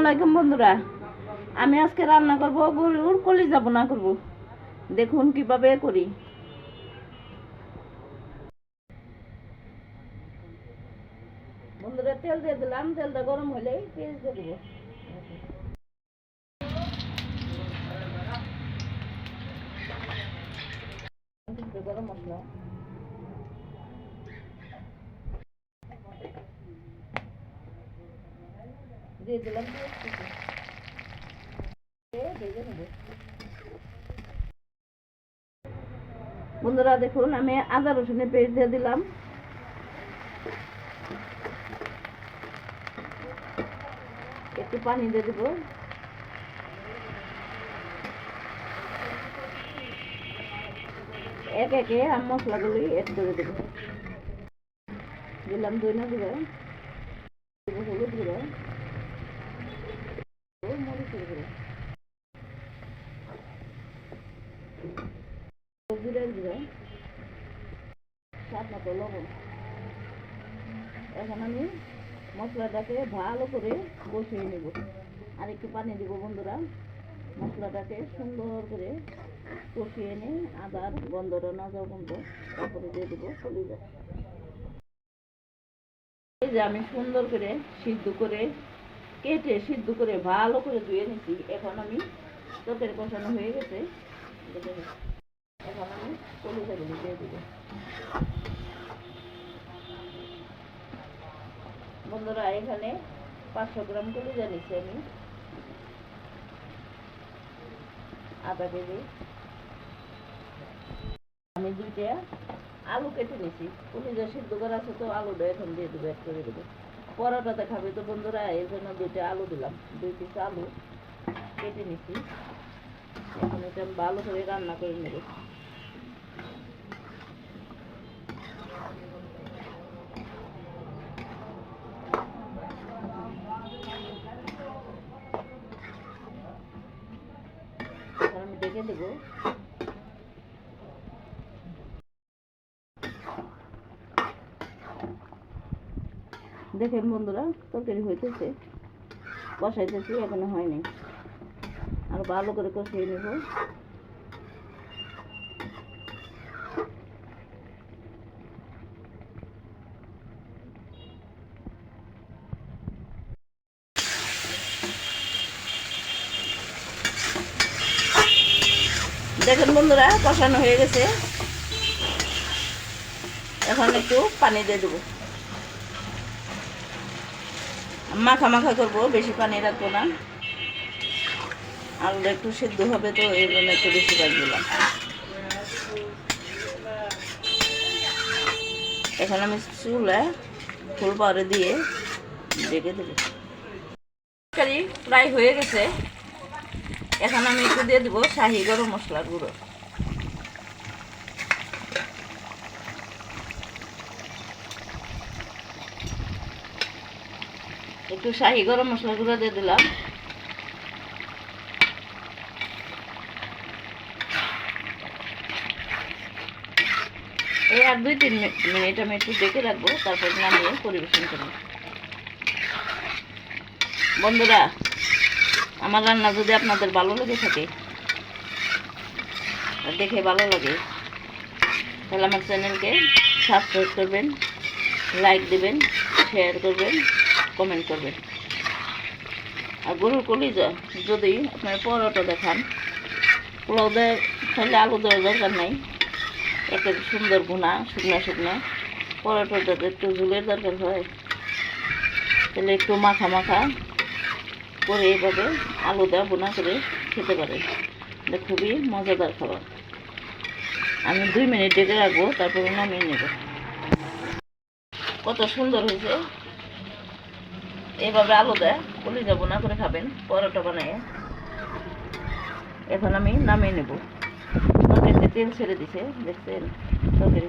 আলাইকুম বন্ধুরা। আমি আজকে রান্না করব গরুর কলিজা বোনা করব। দেখুন কীভাবে করি। বন্ধুরা, তেল দিয়ে দিলাম। তেলটা গরম হলে পেঁয়াজ দিয়ে দেবো। গরম মশলা। দিয়ে। বন্ধুরা, দেখুন, আমি আদা রসুনের পেস্ট দিয়ে দিলাম। একটু পানি দিয়ে দেবো। এক একে আম মশলাগুলি এড করে দেবো। দিলাম দইনা গুঁড়ো দেবো হলুদ গুঁড়ো মরিচের গুঁড়ো এখন আমি মশলাটাকে ভালো করে বসিয়ে নেব আর একটু পানি দিব বন্ধুরা মশলাটাকে সুন্দর করে কষিয়ে এনে আদার গন্ধটা না বন্ধ তারপরে দিয়ে দেবো কলিজা এই যে আমি সুন্দর করে সিদ্ধ করে কেটে সিদ্ধ করে ভালো করে ধুয়ে নিচ্ছি এখন আমি তরকারি কষানো হয়ে গেছে। এখন আমি কলিজাগুলি দিয়ে দেবো। বন্ধুরা, এখানে পাঁচশো গ্রাম কলিজা নিচ্ছি আমি। আধা কেজি আমি দুইটা আলু কেটে নিছি। কলিজা সিদ্ধ করা আছে তো, আলুটা এখন দিয়ে দেবো, এক করে দেবো। পরোটাতে খাবে তো বন্ধুরা, এই জন্য দুইটা আলু দিলাম। দুই পিস আলু কেটে নিচ্ছি এখন এটা ভালো করে রান্না করে নেব। আমি দেবো দেখেন বন্ধুরা, তরকারি হইতেছে। বসাইতেছি, এখনও হয়নি। আর ভালো করে কষিয়ে নেব। দেখেন বন্ধুরা, কষানো হয়ে গেছে। এখন একটু পানি দিয়ে দেবো। মাখা মাখা করব, বেশি পানি রাখব না। আলুটা একটু সেদ্ধ হবে তো, এই জন্য একটু বেশি পানি দিলাম। এখন আমি চুলা ফুল পাউডার দিয়ে ডেকে দেবো। তরকারি প্রায় হয়ে গেছে। এখন আমি একটু দিয়ে দেবো শাহি গরম মশলার গুঁড়ো। একটু শাহি গরম মশলা গুঁড়ো দিয়ে দিলাম। এই আর দুই তিন মিনিট আমি একটু ডেকে রাখব, তারপর নামিয়ে পরিবেশন করব। বন্ধুরা, আমার রান্না যদি আপনাদের ভালো লেগে থাকে দেখে ভালো লাগে, তাহলে আমার চ্যানেলকে সাবস্ক্রাইব করবেন লাইক দেবেন শেয়ার করবেন। কমেন্ট করবেন। আর গরুর কলিজা যদি আপনার পরোটা দেখান, পোলাও দেয়, তাহলে আলু দেওয়ার দরকার নাই। একের সুন্দর ভুনা শুকনা শুকনা। পরোটাটাতে একটু ঝুলের দরকার হয়। তাহলে একটু মাখা মাখা করে এইভাবে আলু দেওয়া বোনা করে খেতে পারে এটা খুবই মজাদার খাবার। আমি দুই মিনিট ডেকে রাখব, তারপরে নামিয়ে নেব। কত সুন্দর হয়েছে। এইভাবে আলু দেয় কলিজা বোনা করে খাবেন, পরোটা বানিয়ে। এখন আমি নামিয়ে নেব। তেল ছেড়ে দিছে, দেখছেন? তরকারি